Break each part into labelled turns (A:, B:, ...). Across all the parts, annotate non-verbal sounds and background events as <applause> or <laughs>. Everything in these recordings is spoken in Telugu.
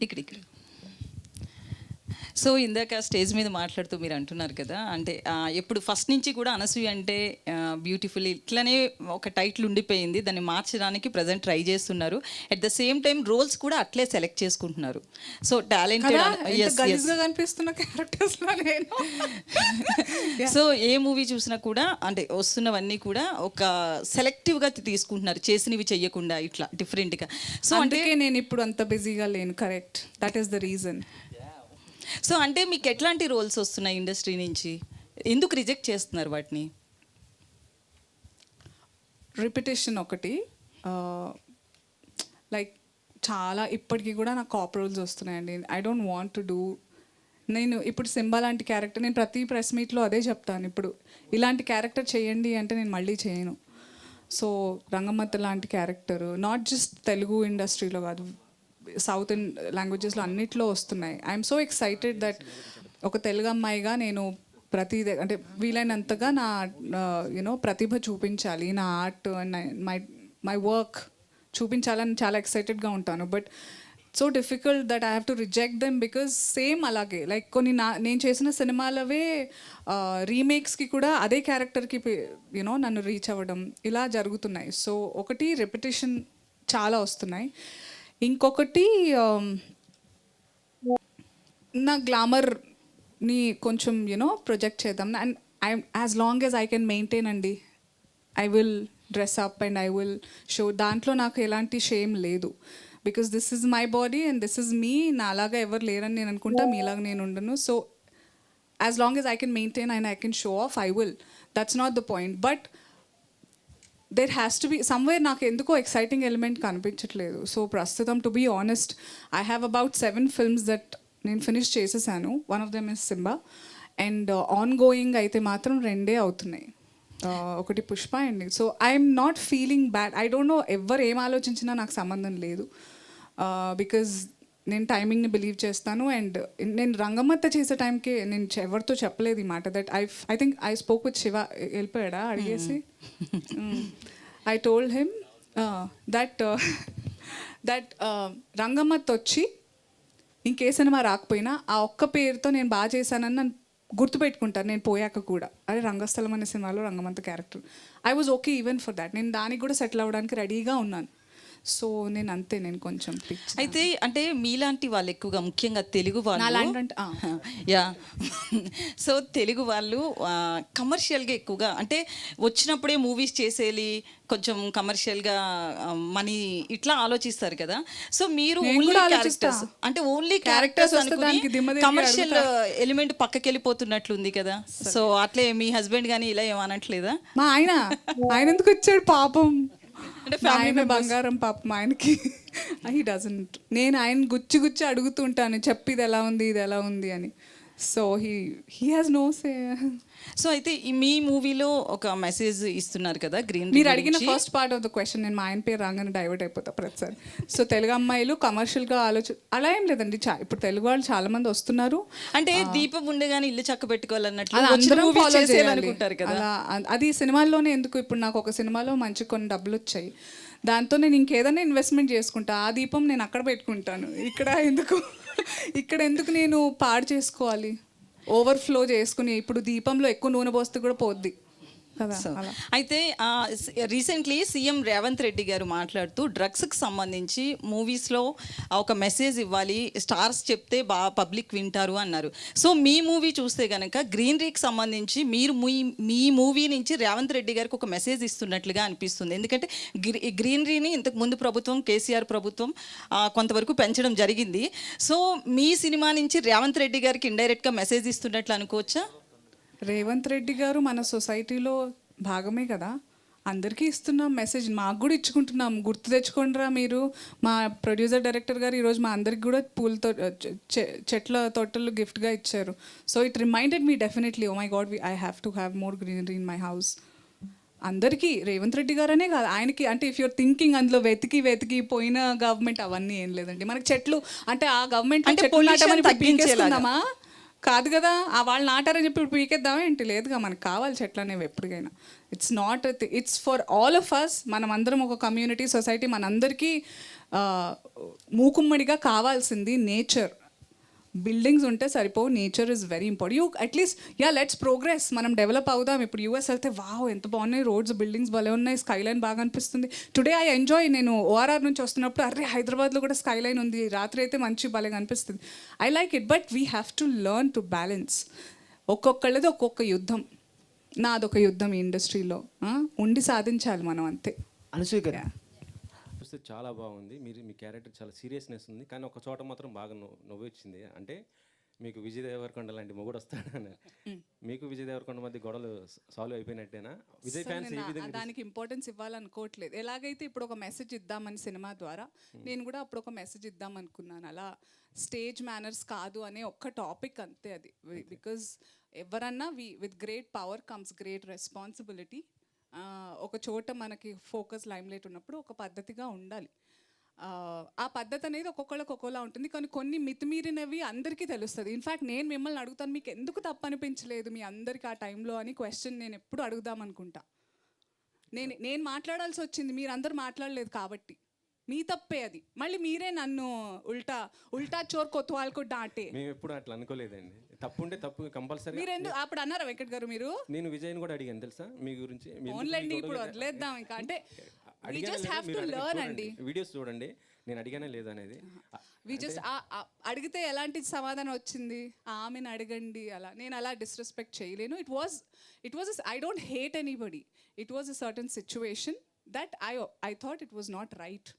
A: ఇక్కడ ఇక్కడ సో ఇందాక స్టేజ్ మీద మాట్లాడుతూ మీరు అంటున్నారు కదా అంటే ఎప్పుడు ఫస్ట్ నుంచి కూడా అనసూయ అంటే బ్యూటిఫుల్ ఇట్లనే ఒక టైటిల్ ఉండిపోయింది దాన్ని మార్చడానికి ప్రజెంట్ ట్రై చేస్తున్నారు. At the same time roles కూడా అట్లే సెలెక్ట్ చేసుకుంటున్నారు. సో టాలెంటెడ్
B: కనిపిస్తున్న క్యారెక్టర్స్ నేను. <laughs>
A: సో ఏ మూవీ చూసినా కూడా అంటే వస్తున్నవన్నీ కూడా ఒక సెలెక్టివ్గా తీసుకుంటున్నారు చేసినవి చెయ్యకుండా ఇట్లా డిఫరెంట్గా సో అంటే
B: నేను ఇప్పుడు అంత బిజీగా లేను correct that is the reason
A: so అంటే మీకు ఎట్లాంటి రోల్స్ వస్తున్నాయి ఇండస్ట్రీ నుంచి? ఎందుకు రిజెక్ట్ చేస్తున్నారు వాటిని?
B: రిపిటేషన్ ఒకటి. లైక్ చాలా ఇప్పటికీ కూడా నాకు కాప్ రోల్స్ వస్తున్నాయండి. I don't want to do నేను ఇప్పుడు సింబా లాంటి క్యారెక్టర్ నేను ప్రతి ప్రెస్ మీట్లో అదే చెప్తాను ఇప్పుడు. ఇలాంటి క్యారెక్టర్ చేయండి అంటే నేను మళ్ళీ చేయను. సో రంగమత్త లాంటి క్యారెక్టర్ నాట్ జస్ట్ తెలుగు ఇండస్ట్రీలో కాదు సౌత్ లాంగ్వేజెస్లో అన్నిట్లో వస్తున్నాయి. ఐఎమ్ సో ఎక్సైటెడ్ దట్ ఒక తెలుగు అమ్మాయిగా నేను ప్రతి అంటే వీలైనంతగా నా యూనో ప్రతిభ చూపించాలి. నా art and my my work చూపించాలని చాలా ఎక్సైటెడ్గా ఉంటాను. But so difficult that I have to reject them because same అలాగే. లైక్ కొన్ని నా నేను చేసిన సినిమాలవే రీమేక్స్కి కూడా అదే క్యారెక్టర్కి యూనో నన్ను రీచ్ అవ్వడం ఇలా జరుగుతున్నాయి. సో ఒకటి రెపిటేషన్ చాలా వస్తున్నాయి. ఇంకొకటి నా గ్లామర్ని కొంచెం యూనో ప్రొజెక్ట్ చేద్దాం. And I as long as I can maintain అండి. I will dress up and I will show. దాంట్లో నాకు ఎలాంటి షేమ్ లేదు. Because this is my body and this is me. నాలాగా ఎవరు లేరని నేను అనుకుంటా మీలాగా నేను ఉండను. So as long as I can maintain and I can show off I will. That's not the point. But there has to be somewhere నాకు ఎందుకో ఎక్సైటింగ్ ఎలిమెంట్ కనిపించట్లేదు. సో ప్రస్తుతం to be honest I have about seven films that నేను ఫినిష్ చేసేసాను. One of them is Simba and ongoing అయితే మాత్రం రెండే అవుతున్నాయి. Uh, ఒకటి పుష్ప అండి so I'm not feeling bad I don't know ఎవరు ఏం ఆలోచించినా నాకు సంబంధం లేదు. Uh, బికాజ్ నేను టైమింగ్ని బిలీవ్ చేస్తాను అండ్ నేను రంగమ్మత్త చేసే టైంకి నేను ఎవరితో చెప్పలేదు ఈ మాట that I I think I spoke with Shiva వెళ్ళిపోయాడా అడిగేసి? I told him that that Rangammatha వచ్చి ఇంకే సినిమా రాకపోయినా ఆ ఒక్క పేరుతో నేను బాగా చేశానని నన్ను గుర్తుపెట్టుకుంటాను నేను పోయాక కూడా. అదే రంగస్థలం అనే సినిమాలో Rangammatha character I was okay even for that నేను దానికి కూడా సెటిల్ అవ్వడానికి రెడీగా ఉన్నాను. సో నేను అంతే నేను కొంచెం
A: అయితే అంటే మీలాంటి వాళ్ళు ఎక్కువగా ముఖ్యంగా తెలుగు వాళ్ళు. <laughs> యా. సో తెలుగు వాళ్ళు కమర్షియల్గా ఎక్కువగా అంటే వచ్చినప్పుడే మూవీస్ చేసేయాలి కొంచెం కమర్షియల్గా మనీ ఇట్లా ఆలోచిస్తారు కదా. సో మీరు ఓన్లీ. క్యారెక్టర్స్ అంటే ఓన్లీ క్యారెక్టర్స్ కమర్షియల్ ఎలిమెంట్ పక్కకి వెళ్ళిపోతున్నట్లుంది కదా. సో అట్లే మీ హస్బెండ్ కానీ ఇలా ఏమనట్లేదా?
B: మా ఆయన ఆయన ఎందుకు వచ్చాడు పాపం?
A: అంటే
B: మా ఆయన బంగారం పాపం ఆయనకి. <laughs> హీ డజంట్ నేను ఆయన గుచ్చి గుచ్చి అడుగుతుంటాను చెప్పి ఇది ఎలా ఉంది ఇది ఎలా ఉంది అని. So he he has no say
A: so అయితే ఈ మీ మూవీలో ఒక మెసేజ్ ఇస్తున్నారు కదా గ్రీన్
B: మీరు అడిగిన first part of the question నేను మా ఆయన పేరు రాగానే డైవర్ట్ అయిపోతా ప్రతిసారి. సో తెలుగు అమ్మాయిలు కమర్షియల్గా ఆలోచన అలా ఏం లేదండి ఇప్పుడు తెలుగు వాళ్ళు చాలా మంది వస్తున్నారు.
A: అంటే దీపం ఉండగానే ఇల్లు చక్క కదా.
B: అలా అది సినిమాల్లోనే ఎందుకు ఇప్పుడు నాకు ఒక సినిమాలో మంచి కొన్ని డబ్బులు వచ్చాయి. దాంతో నేను ఇంకేదైనా ఇన్వెస్ట్మెంట్ చేసుకుంటా ఆ దీపం నేను అక్కడ పెట్టుకుంటాను. ఇక్కడ ఎందుకు? ఇక్కడ ఎందుకు నేను పాడు చేసుకోవాలి? ఓవర్ఫ్లో చేసుకుని ఇప్పుడు దీపంలో ఎక్కువ నూనె పోస్తే కూడా పోద్ది.
A: సో అయితే రీసెంట్లీ సీఎం రేవంత్ రెడ్డి గారు మాట్లాడుతూ డ్రగ్స్కి సంబంధించి మూవీస్లో ఒక మెసేజ్ ఇవ్వాలి స్టార్స్ చెప్తే బాగా పబ్లిక్ వింటారు అన్నారు. సో మీ మూవీ చూస్తే కనుక గ్రీనరీకి సంబంధించి మీరు మీ మీ మూవీ నుంచి రేవంత్ రెడ్డి గారికి ఒక మెసేజ్ ఇస్తున్నట్లుగా అనిపిస్తుంది. ఎందుకంటే గ్రీ గ్రీనరీని ఇంతకు ముందు ప్రభుత్వం కేసీఆర్ ప్రభుత్వం కొంతవరకు పెంచడం జరిగింది. సో మీ సినిమా నుంచి రేవంత్ రెడ్డి గారికి ఇండైరెక్ట్గా మెసేజ్ ఇస్తున్నట్లు అనుకోవచ్చా?
B: రేవంత్ రెడ్డి గారు మన సొసైటీలో భాగమే కదా. అందరికీ ఇస్తున్నాం మెసేజ్ మాకు కూడా ఇచ్చుకుంటున్నాం. గుర్తు తెచ్చుకోండిరా మీరు. మా ప్రొడ్యూసర్ డైరెక్టర్ గారు ఈరోజు మా అందరికి కూడా పూలతో చెట్ల తోటలు గిఫ్ట్గా ఇచ్చారు. So it reminded me definitely oh my god I have to have more greenery in my house అందరికీ రేవంత్ రెడ్డి గారనే కాదు ఆయనకి అంటే ఇఫ్ యూర్ థింకింగ్ అందులో వెతికి వెతికి పోయిన గవర్నమెంట్ అవన్నీ ఏం లేదండి. మనకి చెట్లు అంటే ఆ గవర్నమెంట్
A: అంటే
B: చెట్లు కాదు కదా ఆ వాళ్ళు నాటారని చెప్పి ఇప్పుడు పీకేద్దామా ఏంటి? లేదుగా మనకు కావాలి చెట్లు అనేవి ఎప్పటికైనా. It's not it's for all of us మనం అందరం ఒక కమ్యూనిటీ సొసైటీ మనందరికీ మూకుమ్మడిగా కావాల్సింది నేచర్ బిల్డింగ్స్ ఉంటే సరిపోవు nature is very important you at least yeah let's progress మనం డెవలప్ అవుదాం. ఇప్పుడు యూఎస్ వెళ్తే వావ్ ఎంత బాగున్నాయి రోడ్స్ బిల్డింగ్స్ భలే ఉన్నాయి స్కై లైన్ బాగా అనిపిస్తుంది. టుడే ఐ ఎంజాయ్ నేను ఓఆర్ఆర్ నుంచి వస్తున్నప్పుడు అరే హైదరాబాద్లో కూడా స్కై లైన్ ఉంది. రాత్రి అయితే మంచి భలే అనిపిస్తుంది. I like it but we have to learn to balance ఒక్కొక్కళ్ళది ఒక్కొక్క యుద్ధం. నాదొక యుద్ధం ఈ ఇండస్ట్రీలో ఉండి సాధించాలి మనం అంతే.
C: అనసూయ
D: చూస్తే చాలా బాగుంది. మీరు మీ క్యారెక్టర్ చాలా సీరియస్నెస్ ఉంది. కానీ ఒక చోట మాత్రం బాగా నవ్వు వచ్చింది. అంటే మీకు విజయ్ దేవరకొండ లాంటి మొగుడు వస్తాడు అని మీకు విజయ్ దేవరకొండ మధ్య గొడవలు సాల్వ్ అయిపోయినట్టేనా? విజయ్ ఫ్యాన్స్ ఏ విధంగా
B: దానికి ఇంపార్టెన్స్ ఇవ్వాలనుకోవట్లేదు. ఎలాగైతే ఇప్పుడు ఒక మెసేజ్ ఇద్దామని సినిమా ద్వారా నేను కూడా అప్పుడు ఒక మెసేజ్ ఇద్దాం అనుకున్నాను అలా స్టేజ్ మేనర్స్ కాదు అనే ఒక్క టాపిక్ అంతే అది. బికాజ్ ఎవరన్నా we with great power comes great responsibility ఒక చోట మనకి ఫోకస్ లైమ్లైట్ ఉన్నప్పుడు ఒక పద్ధతిగా ఉండాలి. ఆ, పద్ధతి అనేది ఒక్కొక్కళ్ళకి ఒక్కోలా ఉంటుంది. కానీ కొన్ని మితిమీరినవి అందరికీ తెలుస్తుంది. ఇన్ఫ్యాక్ట్ నేను మిమ్మల్ని అడుగుతాను మీకు ఎందుకు తప్పు అనిపించలేదు మీ అందరికి ఆ టైంలో అని క్వశ్చన్ నేను ఎప్పుడు అడుగుదాం అనుకుంటా. నేను నేను మాట్లాడాల్సి వచ్చింది మీరు అందరు మాట్లాడలేదు కాబట్టి. మీ తప్పే అది. మళ్ళీ మీరే నన్ను ఉల్టా ఉల్టా చోర్ కొత్వాల్కు డాటే
D: మేము ఎప్పుడు అట్లా అనుకోలేదండి. తప్పు ఉంటే తప్పు కంపల్సరీ
B: మీరు ఎందుకు అప్పుడు అన్నారా వెంకట్ గారు మీరు?
D: నేను విజయ్ని కూడా అడిగాను తెలుసా? మీ గురించి మీ
B: ఓన్లండి ఇప్పుడు
D: లేదు?
B: వదిలేద్దాం ఇంకా. అంటే we just? Have to learn. అండి.
D: వీడియోస్ చూడండి నేను అడిగానే లేదు అనేది.
B: వి జస్ట్ అడిగితే ఎలాంటి సమాధానం వచ్చింది? ఆమెను అడగండి అలా. నేను అలా డిస్రెస్పెక్ట్ చేయలేను. It was it was I don't hate anybody it was a certain situation that I I thought it was not right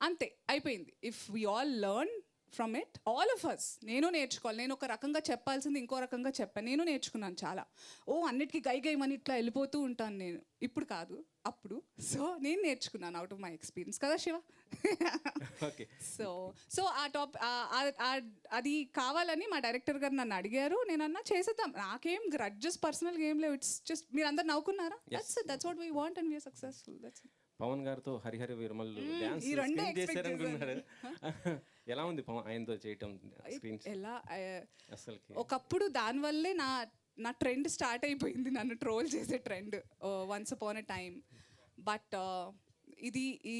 B: అంతే అయిపోయింది. If we all learn from it all of us నేను నేర్చుకోవాలి నేను ఒక రకంగా చెప్పాల్సింది ఇంకో రకంగా చెప్పాను నేను నేర్చుకున్నాను చాలా. ఓ అన్నిటికీ గై గైమని ఇట్లా వెళ్ళిపోతూ ఉంటాను నేను. ఇప్పుడు కాదు అప్పుడు. సో నేను నేర్చుకున్నాను అవుట్ ఆఫ్ మై ఎక్స్పీరియన్స్ కదా Shiva?
D: Okay
B: so so uh top అది కావాలని మా డైరెక్టర్ గారు నన్ను అడిగారు. నేను అన్నా చేసేద్దాం. నాకేం గ్రడ్జెస్ పర్సనల్ గేమ్ లేవు. ఇట్స్ జస్ట్ మీరు అందరు నవ్వుకున్నారా that's that's what we want and we're successful that's
D: Pawan గారితో హరిహరి విరమల్ స్క్రీన్ చేశారనుకున్నారు <laughs> ఎలా ఉంది పవన్ ఆయనతో చేయటం స్క్రీన్
B: ఎలా ఆ,
D: అసలుకి?
B: ఒకప్పుడు దానివల్లే నా నా ట్రెండ్ స్టార్ట్ అయిపోయింది నన్ను ట్రోల్ చేసే trend once upon a time but ఇది ఈ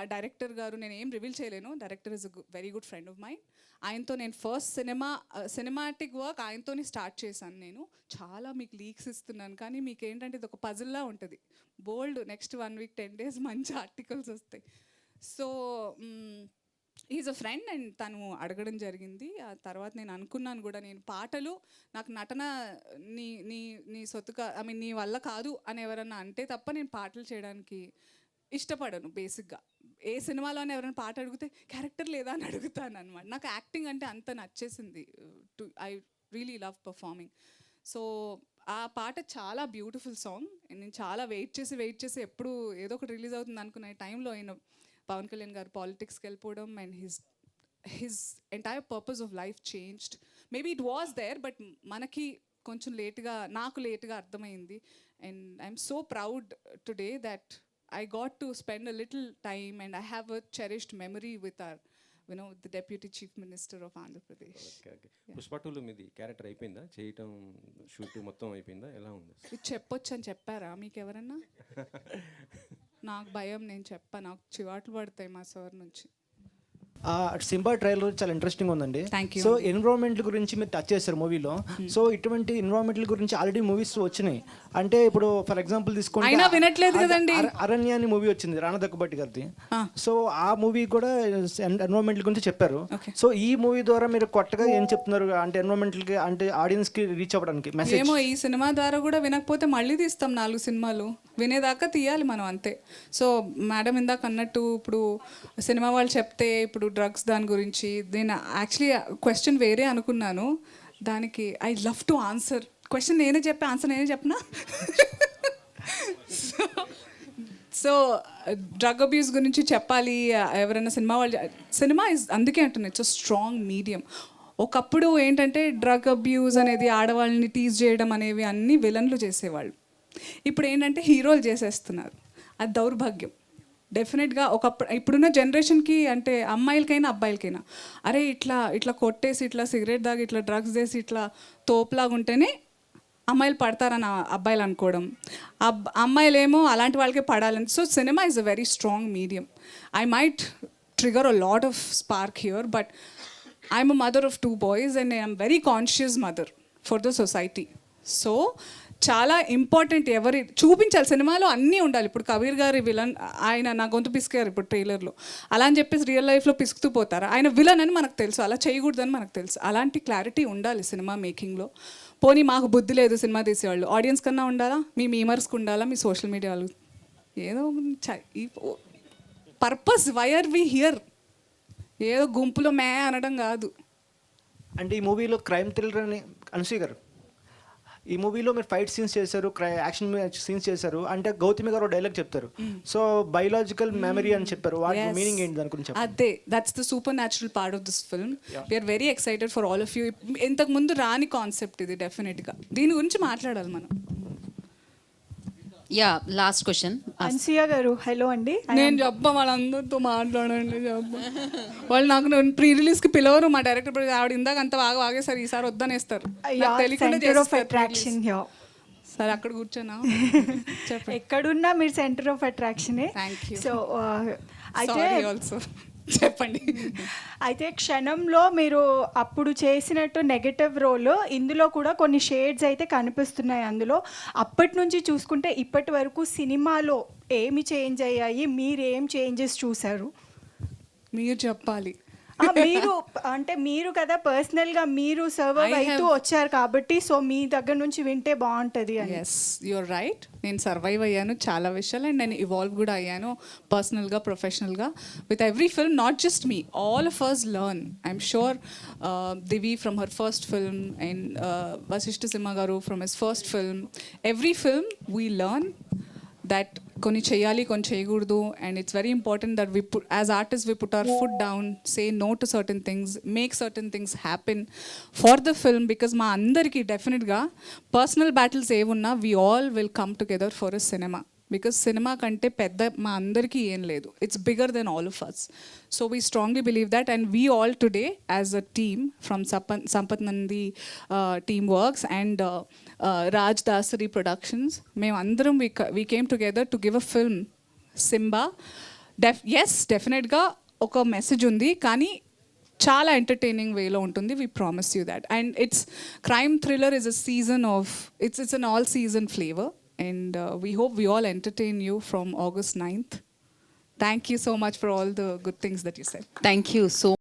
B: ఆ డైరెక్టర్ గారు నేను ఏం రివీల్ చేయలేను. Director is very good friend of mine ఆయనతో నేను ఫస్ట్ సినిమా సినిమాటిక్ వర్క్ ఆయనతోనే స్టార్ట్ చేశాను నేను. చాలా మీకు లీక్స్ ఇస్తున్నాను కానీ మీకు ఏంటంటే ఇది ఒక పజిల్లా ఉంటుంది. Bold next one week ten days మంచి ఆర్టికల్స్ వస్తాయి. So is a friend and తను అడగడం జరిగింది. ఆ తర్వాత నేను అనుకున్నాను కూడా నేను పాటలు నాకు నటన నీ నీ నీ సొత్తుగా ఐ మీన్ నీ వల్ల కాదు అని ఎవరన్నా అంటే తప్ప నేను పాటలు చేయడానికి ఇష్టపడను బేసిక్గా. ఏ సినిమాలోనే ఎవరైనా పాట అడిగితే క్యారెక్టర్ లేదా అని అడుగుతాను అనమాట నాకు యాక్టింగ్ అంటే అంత నచ్చేసింది. To I really love performing. So ఆ పాట చాలా బ్యూటిఫుల్ సాంగ్. నేను చాలా వెయిట్ చేసి వెయిట్ చేసి ఎప్పుడు ఏదో ఒకటి రిలీజ్ అవుతుంది అనుకునే టైంలో ఆయన పవన్ కళ్యాణ్ గారు పాలిటిక్స్కి వెళ్ళిపోవడం and his his entire purpose of life changed. Maybe it was there but మనకి కొంచెం లేట్గా నాకు లేట్గా అర్థమైంది. And I'm so proud today that I got to spend a little time and I have a cherished memory with our you know the deputy chief minister of Andhra Pradesh
D: okay okay Pushpa టూలో మీది క్యారెక్టర్ అయిపోయిందా? చేయటం షూట్ మొత్తం అయిపోయిందా? ఎలా ఉంది?
B: ఇది చెప్పొచ్చు అని చెప్పారా మీకు ఎవరన్నా <laughs> నాకు భయం నేను చెప్పా నాకు చివాట్లు పడతాయి మా సార్ నుంచి.
C: ఆ సింబా ట్రైలర్ చాలా ఇంట్రెస్టింగ్ ఉందండి.
B: Thank you.
C: సో ఎన్విరాన్మెంట్ గురించి మీరు టచ్ చేశారు మూవీలో సో ఇటువంటి ఎన్విరాన్మెంట్ గురించి ఆల్రెడీ మూవీస్ వచ్చినాయి. అంటే ఇప్పుడు ఫర్ ఎగ్జాంపుల్ తీసుకుంటే
B: అయినా వినట్లేదు కదండి.
C: అర- అరణ్య అని మూవీ వచ్చింది రాణా దగ్గుబాటి గారిది. సో ఆ మూవీ కూడా ఎన్విరాన్మెంట్ గురించి చెప్పారు.
B: Okay.
C: సో ఈ మూవీ ద్వారా మీరు కొత్తగా ఏం చెప్తున్నారు? అంటే ఎన్విరాన్మెంట్కి అంటే ఆడియన్స్కి రీచ్ అవ్వడానికి మెసేజ్
B: ఏమో ఈ సినిమా ద్వారా కూడా వినకపోతే మళ్ళీ తీస్తాం నాలుగు సినిమాలు. వినేదాకా తీయాలి మనం అంతే. సో మేడం ఇందాక అన్నట్టు ఇప్పుడు సినిమా వాళ్ళు చెప్తే ఇప్పుడు డ్రగ్స్ దాని గురించి. నేను యాక్చువల్లీ క్వశ్చన్ వేరే అనుకున్నాను. దానికి I love to answer question నేనే చెప్పే ఆన్సర్ నేనే చెప్పనా? సో డ్రగ్ అబ్యూస్ గురించి చెప్పాలి ఎవరైనా సినిమా వాళ్ళు సినిమా ఇస్ అందుకే అంటున్నా ఇట్స్ స్ట్రాంగ్ మీడియం ఒకప్పుడు ఏంటంటే డ్రగ్ అబ్యూస్ అనేది ఆడవాళ్ళని టీజ్ చేయడం అనేవి అన్ని విలన్లు చేసేవాళ్ళు. ఇప్పుడు ఏంటంటే హీరోలు చేసేస్తున్నారు. అది దౌర్భాగ్యం. డెఫినెట్గా ఒకప్పుడు ఇప్పుడున్న జనరేషన్కి అంటే అమ్మాయిలకైనా అబ్బాయిలకైనా అరే ఇట్లా ఇట్లా కొట్టేసి ఇట్లా సిగరెట్ దాగి ఇట్లా డ్రగ్స్ చేసి ఇట్లా తోపులాగా ఉంటేనే అమ్మాయిలు పడతారని అబ్బాయిలు అనుకోవడం. అబ్ అమ్మాయిలేమో అలాంటి వాళ్ళకే పడాలని. So cinema is a very strong medium I might trigger a lot of spark here but I'm a mother of two boys and I'm very conscious mother for the society so చాలా ఇంపార్టెంట్ ఎవరి చూపించాలి. సినిమాలో అన్నీ ఉండాలి. ఇప్పుడు కబీర్ గారి విలన్ ఆయన నా గొంతు పిసికారు ఇప్పుడు ట్రైలర్లో. అలా అని చెప్పేసి రియల్ లైఫ్లో పిసుకుతూ పోతారు? ఆయన విలన్ అని మనకు తెలుసు. అలా చేయకూడదని మనకు తెలుసు. అలాంటి క్లారిటీ ఉండాలి సినిమా మేకింగ్లో పోనీ మాకు బుద్ధి లేదు సినిమా తీసేవాళ్ళు. ఆడియన్స్ కన్నా ఉండాలా? మీ మీమర్స్కి ఉండాలా? మీ సోషల్ మీడియా వాళ్ళు? ఏదో purpose why are we here ఏదో గుంపులో మే అనడం కాదు.
C: అంటే ఈ మూవీలో క్రైమ్ థ్రిల్లర్ అని అనసూయ గారు ఈ మూవీలో మీరు ఫైట్ సీన్స్ చేశారు క్రై యాక్షన్ సీన్స్ చేశారు అంటే గౌతమి గారు డైలాగ్ చెప్తారు. సో బయలాజికల్ మెమరీ అని చెప్పారు. వాటి. మీనింగ్ ఏంటి? దాని గురించి.
B: అదే that's the supernatural part of this film we're very excited for all of you ఇంతకు ముందు రాని కాన్సెప్ట్ ఇది డెఫినెట్గా దీని గురించి మాట్లాడాలి మనం.
E: యా లాస్ట్ క్వశ్చన్
F: అన్సూయ గారు హలో అండి.
B: నేను చెప్ప వాళ్ళందరితో మాట్లాడండి చెప్ప. వాళ్ళు నాకు ప్రీ రిలీజ్కి పిలవరు మా డైరెక్టర్ ఆవిడ ఇందాక అంత బాగా వాగేసారు ఈసారి వద్దనేస్తారు. నాకు తెలియకుండా సరే అక్కడ కూర్చోనా? <laughs> చెప్పండి.
F: ఎక్కడున్నా మీరు సెంటర్ ఆఫ్ అట్రాక్షనే. సో అయితే
B: ఆల్సో చెప్పండి.
F: అయితే క్షణంలో మీరు అప్పుడు చేసినట్టు నెగటివ్ రోల్ ఇందులో కూడా కొన్ని షేడ్స్ అయితే కనిపిస్తున్నాయి అందులో. అప్పటి నుంచి చూసుకుంటే ఇప్పటి వరకు సినిమాలో ఏమి చేంజ్ అయ్యాయి? మీరు ఏం చేంజెస్ చూసారు
B: మీరు చెప్పాలి.
F: ఆ, మీరు అంటే మీరు కదా పర్సనల్గా మీరు సర్వర్
B: I
F: అవుతూ
B: have-
F: వచ్చారు కాబట్టి సో మీ దగ్గర నుంచి వింటే బాగుంటది అని.
B: ఎస్ యువర్ రైట్ నేను సర్వైవ్ అయ్యాను చాలా విషయాలు అండ్ నేను ఇవాల్వ్ కూడా అయ్యాను పర్సనల్గా ప్రొఫెషనల్గా with every film not just me all of us learn I'm sure Divi from her first film and Vasishta Simha గారు from his first film every film we learn that కొన్ని చేయాలి కొన్ని చేయకూడదు. And it's very important that we put as artist we put our foot down say no to certain things make certain things happen for the film because మా అందరికీ డెఫినెట్గా పర్సనల్ బ్యాటిల్స్ ఏమున్నా we all will come together for a cinema because cinema కంటే పెద్ద మా అందరికీ ఏం లేదు. It's bigger than all of us so we strongly believe that and we all today as a team from Sampath Sampath Nandi team works and Raj Dasari productions మేము అందరం we we came together to give a film Simba డెఫ్ ఎస్ డెఫినెట్గా ఒక మెసేజ్ ఉంది కానీ చాలా ఎంటర్టైనింగ్ వేలో ఉంటుంది. We promise you that and it's crime thriller is a season of it's it's an all season flavour And uh, we hope we all entertain you from August 9th. Thank you so much for all the good things that you
E: said. Thank you so